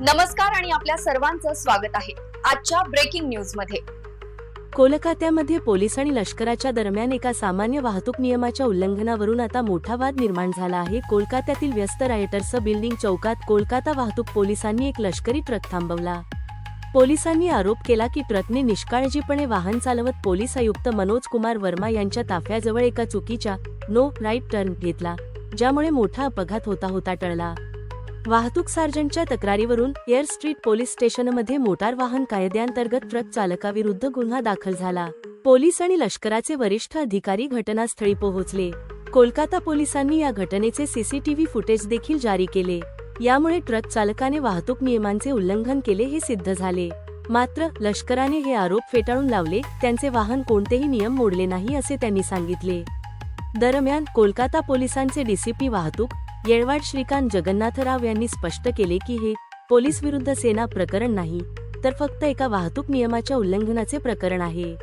नमस्कार आणि आपल्या सर्वांचं स्वागत आहे आजच्या ब्रेकिंग न्यूजमध्ये. कोलकात्यामध्ये पोलीस आणि लष्कराच्या दरम्यान एका सामान्य वाहतूक नियमाच्या उल्लंघनावरून आता मोठा वाद निर्माण झाला आहे. कोलकात्यातील व्यस्त रायटर्स बिल्डिंग चौकात कोलकाता वाहतूक पोलिसांनी एक लष्करी ट्रक थांबवला. पोलिसांनी आरोप केला की ट्रकने निष्काळजीपणे वाहन चालवत पोलीस आयुक्त मनोज कुमार वर्मा यांच्या ताफ्याजवळ एका चुकीच्या नो राईट टर्न घेतला ज्यामुळे मोठा अपघात होता होता टळला. वाहतूक सार्जंटच्या तक्रारीवरून एअर स्ट्रीट पोलीस स्टेशनमध्ये मोटार वाहन कायद्याअंतर्गत ट्रक चालकाविरुद्ध गुन्हा दाखल झाला. पोलीस आणि लष्कराचे वरिष्ठ अधिकारी घटनास्थळी पोहोचले. कोलकाता पोलिसांनी या घटनेचे सीसीटीव्ही फुटेज देखील जारी केले. यामुळे ट्रक चालकाने वाहतूक नियमांचे उल्लंघन केले हे सिद्ध झाले. मात्र लष्कराने हे आरोप फेटाळून लावले त्यांचे वाहन कोणतेही नियम मोडले नाही असे त्यांनी सांगितले. दरम्यान कोलकाता पोलिसांचे डीसीपी वाहतूक येळवाड श्रीकांत जगन्नाथराव यांनी स्पष्ट केले की हे पोलीस विरुद्ध सेना प्रकरण नाही तर फक्त एका वाहतूक नियमाच्या उल्लंघनाचे प्रकरण आहे.